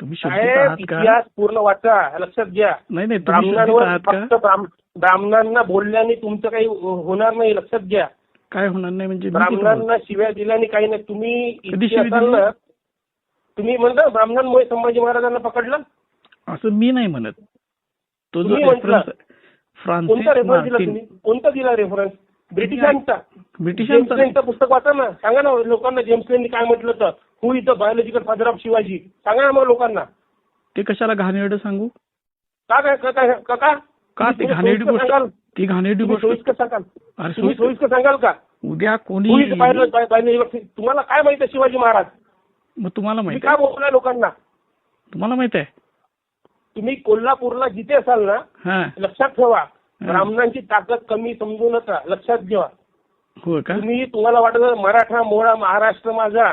तुम्ही साहेब इतिहास पूर्ण वाचा लक्षात घ्या. नाही नाही ब्राह्मणांवर फक्त ब्राह्म- ब्राह्मणांना बोलल्याने तुमचं काही होणार नाही लक्षात घ्या. काय होणार नाही म्हणजे ब्राह्मणांना शिव्या दिल्याने काही नाही. तुम्ही कधी इतके शिवी असाल दिली? ना तुम्ही म्हणता ब्राह्मणांमुळे संभाजी महाराजांना पकडलं? असं मी नाही म्हणत. तो जो. रेफरन्स फ्रान्सिस कोणता रेफरन्स दिला मार्टिन. तुम्ही? कोणता दिला रेफरन्स ब्रिटिशांचा. ब्रिटिशांचा पुस्तक वाचा ना. सांगा ना लोकांना जेम्स लेननी काय म्हटलं तर हु इथं बायोलॉजिकल फादर ऑफ शिवाजी सांगा ना मग लोकांना. ते कशाला घाणेरडं सांगू? का काय का काय का का? का ती तुम्ही घाणेरडी सोयीस्कर सांगाल? गोष्ट ती घाणेरडी तुम्ही गोष्ट सोयीस्कर सांगाल. अरे तुम्ही सोयीस्कर- सोयीस्कर सांगाल का? उद्या कोणी हु बायोलॉजी बायोलॉजिकल तुम्हाला काय माहिती आहे शिवाजी महाराज? मग तुम्हाला तुम्ही माहीत काय आहे? बोलताय लोकांना? तुम्हाला माहीत आहे? तुम्ही कोल्हापूरला जिथे असाल ना हा. लक्षात ठेवा. ब्राह्मणांची ताकद कमी समजू नका. लक्षात घ्या हो का? तुम्ही तुम्हाला वाटत मराठा मोळा महाराष्ट्र माझा.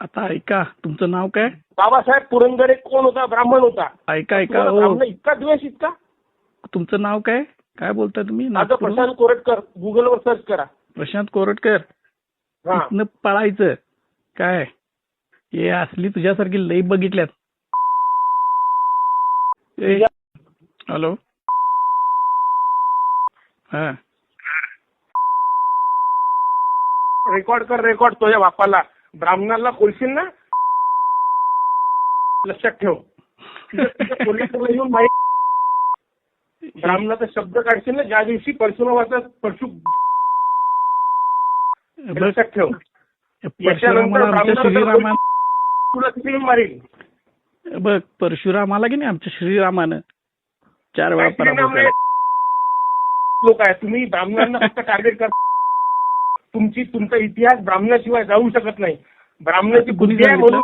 आता ऐका तुमचं नाव काय? बाबासाहेब पुरंदरे कोण होता? ब्राह्मण होता. ऐका ऐका तुम्हाला हो. ब्राह्मण इतका द्वेष इतका? तुमचं नाव काय? काय बोलताय तुम्ही? माझं नागपूरहून? प्रशांत कोरटकर. गुगलवर सर्च करा. प्रशांत कोरटकर? हा. इथनं पळायचं. काय? हे असली तुझ्यासारखी लई बघितल्यात. ए, हॅलो? हा. रेकॉर्ड कर रेकॉर्ड तुझ्या बापाला. ब्राह्मणाला बोलशील ना? लक्षात ठेव. कोल्हापूरला येऊन माहिती ब्राह्मणाचा शब्द काढशील ना ज्या दिवशी परशुरामाचा परशु लक्षात ठेव. तुला किती मारील. बघ परशुरामाला की नाही? आमच्या श्रीरामानं. चार वेळा पराभव लोक आहे तुम्ही ब्राह्मणांना फक्त टार्गेट कर तुमची तुमचा इतिहास ब्राह्मणाशिवाय जाऊ शकत नाही. ब्राह्मणाची बुद्धी आहे? म्हणून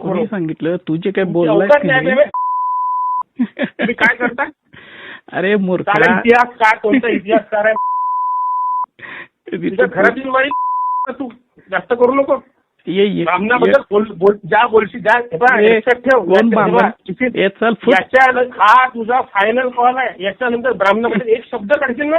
कोणी सांगितलं तू जे काय बोललाय. तुम्ही काय करता? अरे मूर्खा. इतिहास काय कोणता इतिहासकार आहे? तुझ्या घरातील तू? जास्त करू नको. ये ये ब्राह्मणाबद्दल बोल बोल ज्या बोलशी हे हा तुझा फायनल कॉल आहे. याच्यानंतर ब्राह्मणाबद्दल एक शब्द काढशील ना?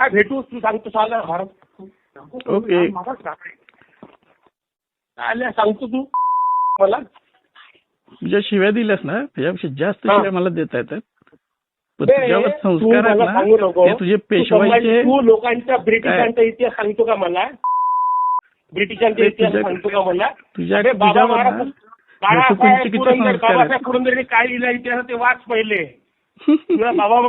काय भेटू? तू सांगतो साल्या भारत. ओके. साल्या सांगतो तू. मला. तुझ्या शिव्या दिल्यास ना त्याच्यापेक्षा जास्त. शिव्या मला देता येतात. संस्कार तुझे पेशवाईचे तू लोकांच्या ब्रिटिशांचा इतिहास सांगतो का मला? ब्रिटिशांचा इतिहास सांगतो का मला? तुझ्या बाळासाहेब पुरंदर. बाबासाहेब पुरंदरेने काय लिहिलं इतिहास ते वाच पहिले. तुला बाबा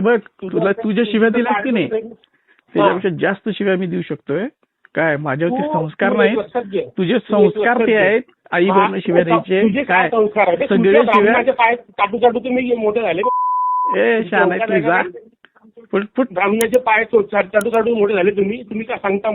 बघ तुला तुझ्या शिव्या दिल्यात की नाही? त्याच्यापेक्षा जास्त शिव्या मी देऊ शकतोय. काय माझ्यावरती तू- संस्कार घे. तुझे संस्कार ते. आहेत. आई हा, वडील शिव्या तुझे द्यायचे. काय सगळे शिव्या? मोठे झाले. ए शहाण आहे तुझा फुट ब्राह्मणाचे पाय चाटू चाटू मोठे झाले तुम्ही. तुम्ही काय सांगता